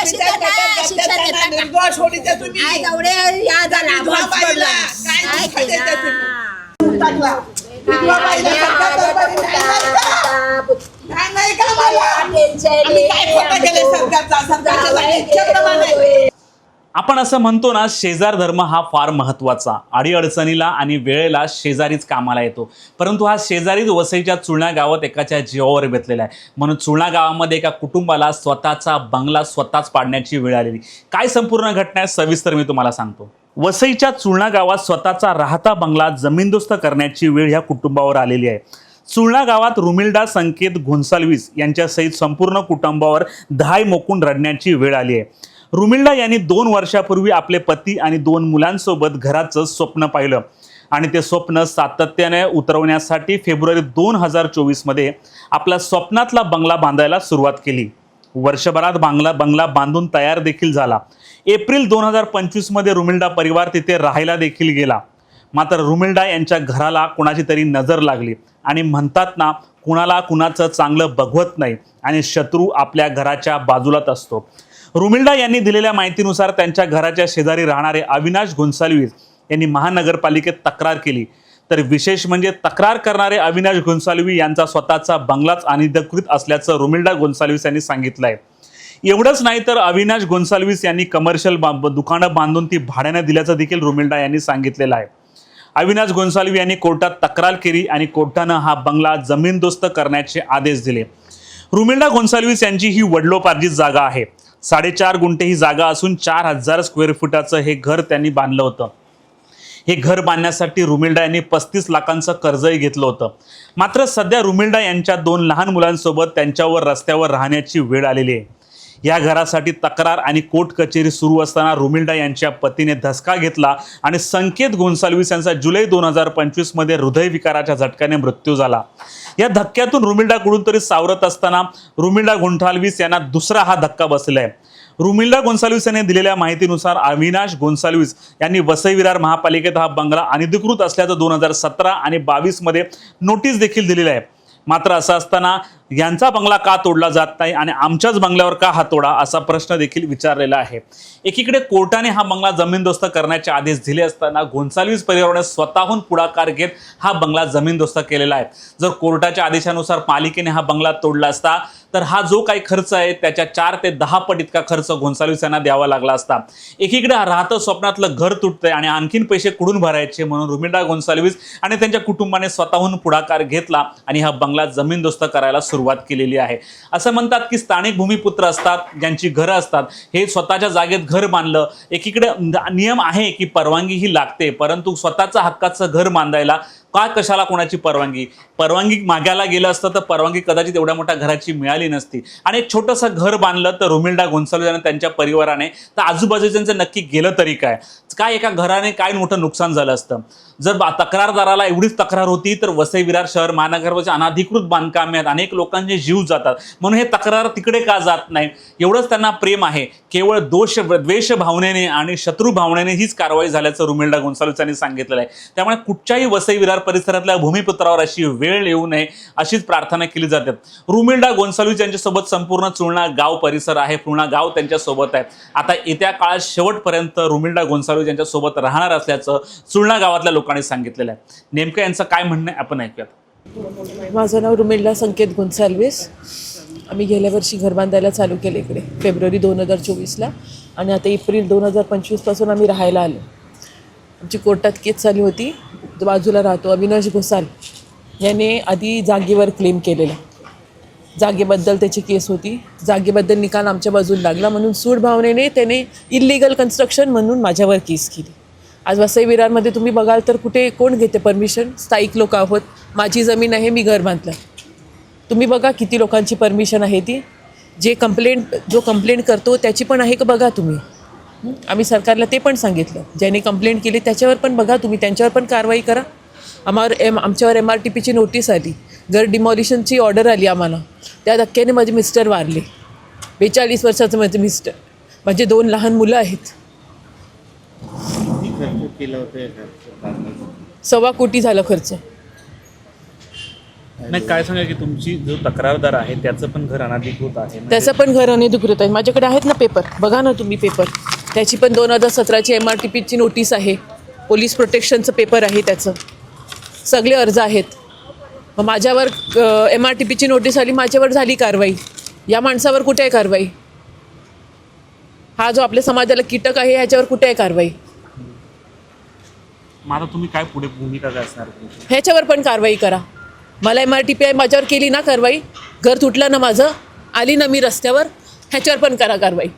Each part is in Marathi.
पैसे देता, शिक्षण देता का? निर्दोष होडीचे तुम्ही काय तेवढे या जरा विधवा आवाज बाईला पडला. काय काय दुःख देता केलं? तुम्ही? टाकला. विधवा बाईला सरकार दरबारी न्याय नाही का? न्याय नाही का मला? आम्ही काय खोटं केलंय सरकारचा? सरकारच्या जागी इच्छेप्रमाणे. आपण असं म्हणतो ना शेजार धर्म हा फार महत्त्वाचा. अडीअडचणीला आणि वेळेला शेजारीच कामाला येतो. परंतु हा शेजारीच वसईच्या चुळणा गावात एकाच्या जीवावर बेतलेला आहे. म्हणून चुळणा गावामध्ये एका कुटुंबाला स्वतःचा बंगला स्वतःच पाडण्याची वेळ आलेली. काय संपूर्ण घटना आहे सविस्तर मी तुम्हाला सांगतो. वसईच्या चुळणा गावात स्वतःचा राहता बंगला जमीनदोस्त करण्याची वेळ ह्या कुटुंबावर आलेली आहे. चुळणा गावात रुमिल्डा संकेत घोंसालवीस यांच्यासहित संपूर्ण कुटुंबावर धाय मोकून रडण्याची वेळ आली आहे. रुमिल्डा यांनी दोन वर्षापूर्वी आपले पती आणि दोन मुलांसोबत घराचं स्वप्न पाहिलं. आणि ते स्वप्न सातत्याने उतरवण्यासाठी फेब्रुवारी दोन हजार चोवीसमध्ये आपला स्वप्नातला बंगला बांधायला सुरुवात केली. वर्षभरात बांगला बंगला बांधून तयार देखील झाला. एप्रिल दोन हजार पंचवीसमध्ये रुमिल्डा परिवार तिथे राहायला देखील गेला. मात्र रुमिल्डा यांच्या घराला कुणाची तरी नजर लागली. आणि म्हणतात ना कुणाला कुणाचं चांगलं बघवत नाही आणि शत्रू आपल्या घराच्या बाजूलाच असतो. रुमिल्डा यांनी दिलेल्या माहितीनुसार त्यांच्या घराच्या शेजारी राहणारे अविनाश गोन्साल्विस यांनी महानगरपालिकेत तक्रार केली. तर विशेष म्हणजे तक्रार करणारे अविनाश गोन्साल्वी यांचा स्वतःचा बंगलाच अनधिकृत असल्याचं रुमिल्डा गोन्साल्विस यांनी सांगितलं आहे एवढंच नाही तर अविनाश गोन्साल्विस यांनी कमर्शियल दुकानं बांधून ती भाड्याने दिल्याचं देखील रुमिल्डा यांनी सांगितलेलं आहे. अविनाश गोन्साल्वी यांनी कोर्टात तक्रार केली आणि कोर्टानं हा बंगला जमीनदोस्त करण्याचे आदेश दिले. रुमिल्डा गोन्साल्विस यांची ही वडलोपार्जित जागा आहे. साडेचार गुंठे ही जागा असून चार हजार स्क्वेअर फुटाचं हे घर त्यांनी बांधलं होतं. हे घर बांधण्यासाठी रुमिल्डा यांनी पस्तीस लाखांचं कर्जही घेतलं होतं. मात्र सध्या रुमिल्डा यांच्या दोन लहान मुलांसोबत त्यांच्यावर रस्त्यावर राहण्याची वेळ आलेली आहे. या घरासाठी तक्रार आणि कोर्ट कचेरी सुरू असताना रुमिल्डा यांच्या पतीने धसका घेतला आणि संकेत गोन्साल्विस यांचा जुलै दोन हजार पंचवीसमध्ये हृदयविकाराच्या झटक्याने मृत्यू झाला. या धक्क्यातून रुमिल्डा कुठून तरी सावरत असताना रुमिल्डा गोंठाल्विस यांना दुसरा हा धक्का बसला आहे रुमिल्डा गोन्साल्विस यांनी दिलेल्या माहितीनुसार अविनाश गोन्साल्विस यांनी वसई विरार महापालिकेत हा बंगला अनधिकृत असल्याचं दोन हजार सतरा आणि बावीसमध्ये नोटीस देखील दिलेली आहे. मात्र असं असताना यांचा बंगला का तोडला जात नाही आणि आमच्याच बंगल्यावर का हा तोडा असा प्रश्न देखील विचारलेला आहे. एकीकडे कोर्टाने हा बंगला जमीनदोस्त करण्याचे आदेश दिले असताना गोन्साल्विस परिवाराने स्वतःहून पुढाकार घेत हा बंगला जमीनदोस्त केलेला आहे. जर कोर्टाच्या आदेशानुसार पालिकेने हा बंगला तोडला असता तर हा जो काही खर्च आहे त्याच्या चार ते दहा पट इतका खर्च गोन्साल्विस यांना द्यावा लागला असता. एकीकडे राहतं स्वप्नातलं घर तुटतंय आणि आणखीन पैसे कुठून भरायचे म्हणून रुमिडा गोन्साल्विस आणि त्यांच्या कुटुंबाने स्वतःहून पुढाकार घेतला आणि हा बंगला जमीनदोस्त करायला सुरुवात केलेली आहे. असं म्हणतात की स्थानिक भूमिपुत्र असतात ज्यांची घरं असतात हे स्वतःच्या जागेत घर बांधलं. एकीकडे नियम आहे की परवानगी ही लागते परंतु स्वतःचा हक्काचं घर बांधायला का कशाला कोणाची परवानगी? परवानगी मागायला गेलं असतं तर परवानगी कदाचित एवढ्या मोठ्या घराची मिळाली नसती. आणि एक छोटंसं घर बांधलं तर रुमिल्डा गोन्साल्विस आणि त्यांच्या परिवाराने तर आजूबाजूच्यांचं नक्की गेलं तरी काय? काय एका घराने काय मोठं नुकसान झालं असतं? जर तक्रारदाराला एवढीच तक्रार होती तर वसई विरार शहर महानगरचे अनाधिकृत बांधकामे आहेत. अनेक लोकांचे जीव जातात. म्हणून हे तक्रार तिकडे का जात नाही? एवढंच त्यांना प्रेम आहे. केवळ दोष द्वेष भावनेने आणि शत्रू भावनेने हीच कारवाई झाल्याचं रुमिल्डा गोन्साल्विस यांनी सांगितलेलं आहे. त्यामुळे कुठच्याही वसई विरार परिसरातल्या भूमिपुत्रावर अशी वेळ येऊ नये अशीच प्रार्थना केली जाते. रुमिल्डा गोन्साल्विस यांच्यासोबत संपूर्ण चुळणा गाव परिसर आहे. पूर्ण गाव त्यांच्यासोबत आहे. आता येत्या काळात शेवटपर्यंत रुमिल्डा गोन्साल्विस यांच्यासोबत राहणार असल्याचं चुळणा गावातल्या लोकांनी सांगितलेलं आहे. नेमकं यांचं काय म्हणणं आहे? आपण ऐकूयात. माझं नाव रुमिल्डा संकेत गुन्साल्विस. आम्ही गेल्या वर्षी घर बांधायला चालू केलं इकडे फेब्रुवारी दोन हजार चोवीसला. आणि आता एप्रिल दोन हजार पंचवीसपासून आम्ही राहायला आलो. आमची कोर्टात केस चालू होती. बाजूला राहतो. अविनाश घोसाल याने आधी जागेवर क्लेम केलेला. जागेबद्दल त्याची केस होती. जागेबद्दल निकाल आमच्या बाजूला लागला. म्हणून सूड भावनेने त्याने इल्लिगल कन्स्ट्रक्शन म्हणून माझ्यावर केस केली. आज वसई विरारमध्ये तुम्ही बघाल तर कुठे कोण घेते परमिशन स्थायिक लोक आहोत. माझी जमीन आहे मी घर बांधलं. तुम्ही बघा किती लोकांची परमिशन आहे ती. जे कंप्लेंट जो कंप्लेंट करतो त्याची पण आहे का बघा तुम्ही. आम्ही सरकारला ते पण सांगितलं. ज्याने कंप्लेंट केली त्याच्यावर पण बघा तुम्ही त्यांच्यावर पण कारवाई करा. आम्हावर एम आमच्यावर एम आर टी पीची नोटीस आली. घर डिमॉलिशनची ऑर्डर आली आम्हाला त्या धक्क्याने माझे मिस्टर वारले. बेचाळीस वर्षाचं माझे मिस्टर माझे दोन लहान मुलं आहेत? सव्वा कोटी झाला खर्च. नाही काय सांगा की तुमची जो तक्रारदार आहे त्याचं पण घर अनाधिकृत आहे त्याचं पण घर अनधिकृत आहे. माझ्याकडे आहेत ना पेपर बघा ना तुम्ही पेपर त्याची पण दोन हजार सतराची एम आर टी पीची नोटीस आहे. पोलीस प्रोटेक्शनचं पेपर आहे त्याचं. सगळे अर्ज आहेत. मग माझ्यावर एम आर टी पीची नोटीस आली माझ्यावर झाली कारवाई. या माणसावर कुठे आहे कारवाई? हा जो आपल्या समाजाला कीटक आहे ह्याच्यावर कुठे आहे कारवाई? तुम्ही काय पुढे भूमिका काय असणार? ह्याच्यावर पण कारवाई करा. मला एम आर टी पी आय माझ्यावर केली ना कारवाई घर तुटलं ना माझं आली ना मी रस्त्यावर ह्याच्यावर पण करा कारवाई.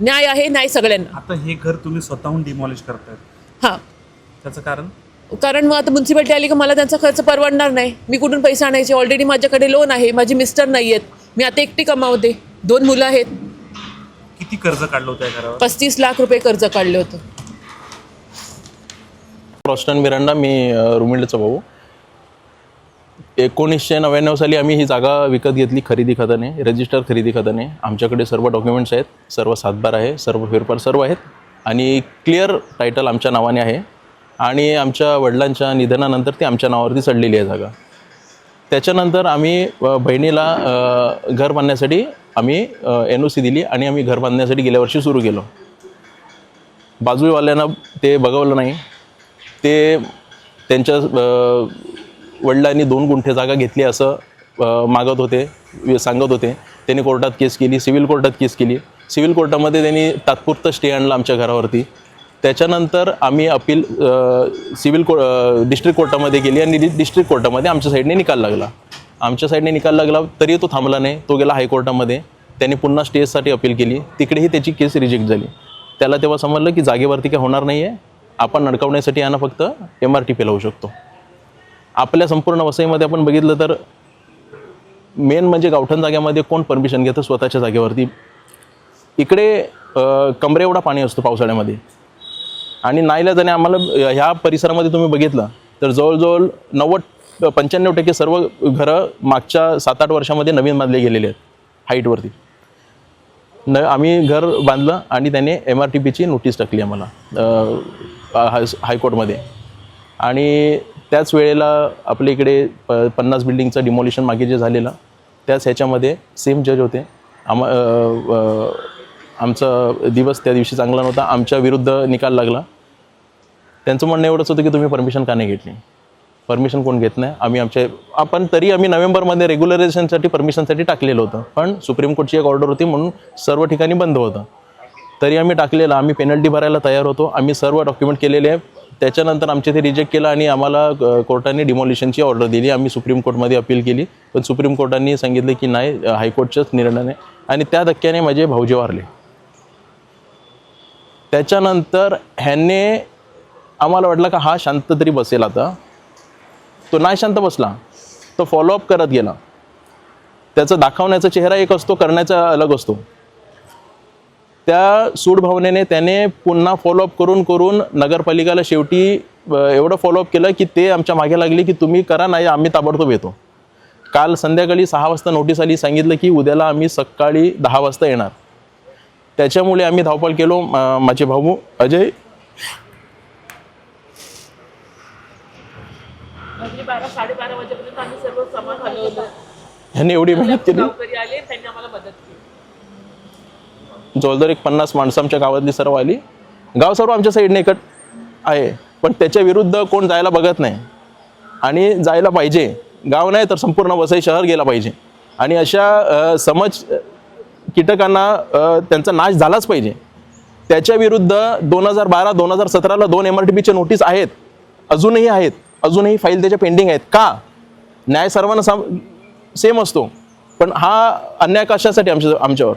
न्याय आहे न्याय सगळ्यांना. आता हे घर तुम्ही स्वतःहून डिमॉलिश करतायत. हां. त्याचं कारण? कारण मग आता म्युन्सिपाल्टी आली का मला त्यांचा खर्च परवडणार नाही. मी कुठून पैसे आणायचे? ऑलरेडी माझ्याकडे लोन आहे. माझे मिस्टर नाही आहेत मी आता एकटी कमावते. दोन मुलं आहेत. किती कर्ज काढलं होतं या घरावर? पस्तीस लाख रुपये कर्ज काढले होतं. रॉस्टन मिरांडा मी अ, रुमिंडचा भाऊ. एकोणीसशे नव्याण्णव साली आम्ही ही जागा विकत घेतली खरेदी खताने रजिस्टर खरेदी खताने आमच्याकडे सर्व डॉक्युमेंट्स आहेत सर्व सातबार आहे सर्व फेरफार सर्व आहेत आणि क्लिअर टायटल आमच्या नावाने आहे आणि आमच्या वडिलांच्या निधनानंतर ती आमच्या नावावरती चढलेली आहे जागा. त्याच्यानंतर आम्ही बहिणीला घर बांधण्यासाठी आम्ही एन ओ सी दिली आणि आम्ही घर बांधण्यासाठी गेल्या वर्षी सुरू केलो. बाजूवाल्यांना ते बघवलं नाही. ते त्यांच्या वडिलांनी दोन गुंठे जागा घेतली असं मागत होते सांगत होते. त्यांनी कोर्टात केस केली सिव्हिल कोर्टात केस केली. सिव्हिल कोर्टामध्ये त्यांनी तात्पुरतं स्टे आणला आमच्या घरावरती. त्याच्यानंतर आम्ही अपील सिव्हिल को डिस्ट्रिक्ट कोर्टामध्ये गेली आणि डिस्ट्रिक्ट कोर्टामध्ये आमच्या साईडने निकाल लागला. आमच्या साईडने निकाल लागला तरी तो थांबला नाही. तो गेला हायकोर्टामध्ये. त्यांनी पुन्हा स्टेजसाठी अपील केली. तिकडेही त्याची केस रिजेक्ट झाली. त्याला तेव्हा समजलं की जागेवरती काय होणार नाही आहे आपण अडकवण्यासाठी यांना फक्त एम आर टी पी लावू शकतो. आपल्या संपूर्ण वसईमध्ये आपण बघितलं तर मेन म्हणजे गावठण जाग्यामध्ये कोण परमिशन घेतं स्वतःच्या जागेवरती? इकडे कमरे एवढा पाणी असतो पावसाळ्यामध्ये. आणि नाईलाजाने आम्हाला ह्या परिसरामध्ये तुम्ही बघितलं तर जवळजवळ नव्वद पंच्याण्णव टक्के सर्व घरं मागच्या सात आठ वर्षामध्ये नवीन बांधले गेलेले आहेत हाईटवरती. न आम्ही घर बांधलं आणि त्याने एम आर टी पीची नोटीस टाकली आम्हाला हाय हायकोर्टमध्ये. आणि त्याच वेळेला आपल्या इकडे प पन्नास बिल्डिंगचं डिमॉलिशन मागे जे झालेलं त्याच ह्याच्यामध्ये सेम जज होते. आम आमचा दिवस त्या दिवशी चांगला नव्हता. आमच्या विरुद्ध निकाल लागला. त्यांचं म्हणणं एवढंच होतं की तुम्ही परमिशन का नाही घेतली परमिशन कोण घेत नाही? आम्ही आमचे आपण तरी आम्ही नोव्हेंबरमध्ये रेग्युलरायझेशनसाठी परमिशनसाठी टाकलेलं होतं. पण सुप्रीम कोर्टची एक ऑर्डर होती म्हणून सर्व ठिकाणी बंद होतं. तरी आम्ही टाकलेलं आम्ही पेनल्टी भरायला तयार होतो. आम्ही सर्व डॉक्युमेंट केलेले आहे त्याच्यानंतर आमचे ते रिजेक्ट केलं आणि आम्हाला कोर्टाने डिमॉलिशनची ऑर्डर दिली. आम्ही सुप्रीम कोर्टमध्ये अपील केली. पण सुप्रीम कोर्टाने सांगितलं की नाही हायकोर्टच्याच हायकोर्टच्याच निर्णयाने आणि त्या धक्क्याने माझे भाऊजे वारले. त्याच्यानंतर ह्याने आम्हाला वाटलं का हा शांत तरी बसेल आता. तो नाही शांत बसला. तो फॉलोअप करत गेला. त्याचा दाखवण्याचा चेहरा एक असतो करण्याचा अलग असतो. त्या सूड भावनेने त्याने पुन्हा फॉलोअप करून करून नगरपालिकेला शेवटी एवढं फॉलोअप केलं की ते आमच्या मागे लागले की तुम्ही करा नाही आम्ही ताबडतोब येतो. काल संध्याकाळी सहा वाजता नोटीस आली सांगितलं की उद्याला आम्ही सकाळी दहा वाजता येणार. त्याच्यामुळे आम्ही धावपळ केलो माझे भाऊ अजय. हलवलं. ह्यांनी एवढी मेहनत केली गावकरी आले त्यांनी आम्हाला मदत केली जवळजवळ एक पन्नास माणसं आमच्या गावातली सर्व आली. गाव सर्व आमच्या साईडने एकट आहे. पण त्याच्या विरुद्ध कोण जायला बघत नाही. आणि जायला पाहिजे. गाव नाही तर संपूर्ण वसई शहर गेला पाहिजे. आणि अशा समज कीटकांना त्यांचा नाश झालाच पाहिजे. त्याच्या विरुद्ध दोन हजार बारा दोन हजार सतराला दोन एम आर टी पीचे नोटीस आहेत. अजूनही आहेत. अजूनही फाईल त्याच्या पेंडिंग आहेत. का? न्याय सर्वांना साम सेम असतो. पण हा अन्याय कशासाठी आमच्या आमच्यावर?